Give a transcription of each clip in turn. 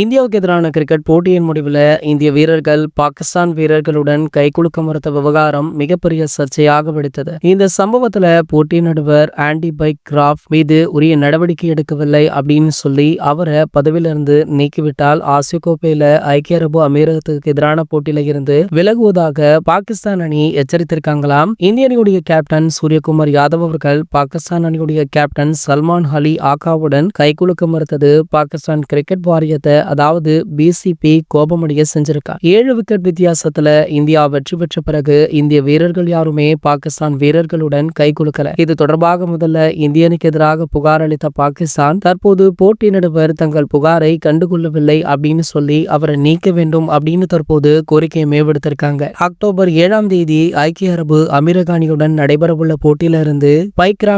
இந்தியாவுக்கு எதிரான கிரிக்கெட் போட்டியின் முடிவில் இந்திய வீரர்கள் பாகிஸ்தான் வீரர்களுடன் கைகுலுக்க மறுத்த விவகாரம் மிகப்பெரிய சர்ச்சையாக வெடித்தது. இந்த சம்பவத்துல போட்டி நடுவர் ஆண்டி பைக் கிராஃப் மீது உரிய நடவடிக்கை எடுக்கவில்லை அப்படின்னு சொல்லி அவரை பதவியிலிருந்து நீக்கிவிட்டால் ஆசிய கோப்பையில ஐக்கிய அரபு அமீரகத்துக்கு எதிரான போட்டியில இருந்து விலகுவதாக பாகிஸ்தான் அணி எச்சரித்திருக்காங்களாம். இந்திய அணியுடைய கேப்டன் சூரியகுமார் யாதவ் அவர்கள் பாகிஸ்தான் அணியுடைய கேப்டன் சல்மான் அலி ஆகாவுடன் கைகுலுக்க மறுத்தது பாகிஸ்தான் கிரிக்கெட் வாரியத்தை அதாவது பிசிபி கோபமடைய செஞ்சிருக்கா. ஏழு விக்கெட் வித்தியாசத்துல இந்தியா வெற்றி பெற்ற பிறகு இந்திய வீரர்கள் யாருமே பாகிஸ்தான் வீரர்களுடன் கை குலுக்கல. இது தொடர்பாக முதல்ல இந்தியனுக்கு எதிராக புகார் அளித்த பாகிஸ்தான் தற்போது போட்டி நடுவர் தங்கள் புகாரை கண்டுகொள்ளவில்லை அப்படின்னு சொல்லி அவரை நீக்க வேண்டும் அப்படின்னு தற்போது கோரிக்கையை மேம்படுத்திருக்காங்க. அக்டோபர் ஏழாம் தேதி ஐக்கிய அரபு அமீரகானியுடன் நடைபெறவுள்ள போட்டியில இருந்து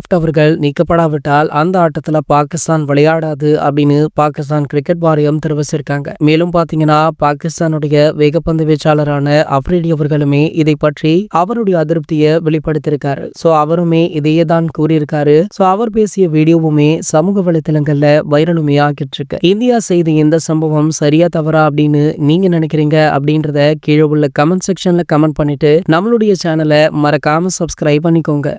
அவர்கள் நீக்கப்படாவிட்டால் அந்த ஆட்டத்துல பாகிஸ்தான் விளையாடாது அப்படின்னு பாகிஸ்தான் கிரிக்கெட் வாரியம் தெரிவிச்சிருக்காங்க மேலும் பாத்தீங்கன்னா பாகிஸ்தானுடைய வேகப்பந்து வீச்சாளரான அப்ரிடி அவர்களுமே இதை பற்றி அவருடைய அதிருப்தியை வெளிப்படுத்தியிருக்காரு. சோ அவருமே இதையே தான் கூறியிருக்காரு. சோ அவர் பேசிய வீடியோவுமே சமூக வலைத்தளங்கள்ல வைரலுமே ஆகிட்டு இருக்கு இந்தியா செய்த இந்த சம்பவம் சரியா தவறா அப்படின்னு நீங்க நினைக்கிறீங்க அப்படின்றத கீழே உள்ள கமெண்ட் செக்ஷன்ல கமெண்ட் பண்ணிட்டு நம்மளுடைய சேனலை மறக்காம சப்ஸ்கிரைப் பண்ணிக்கோங்க.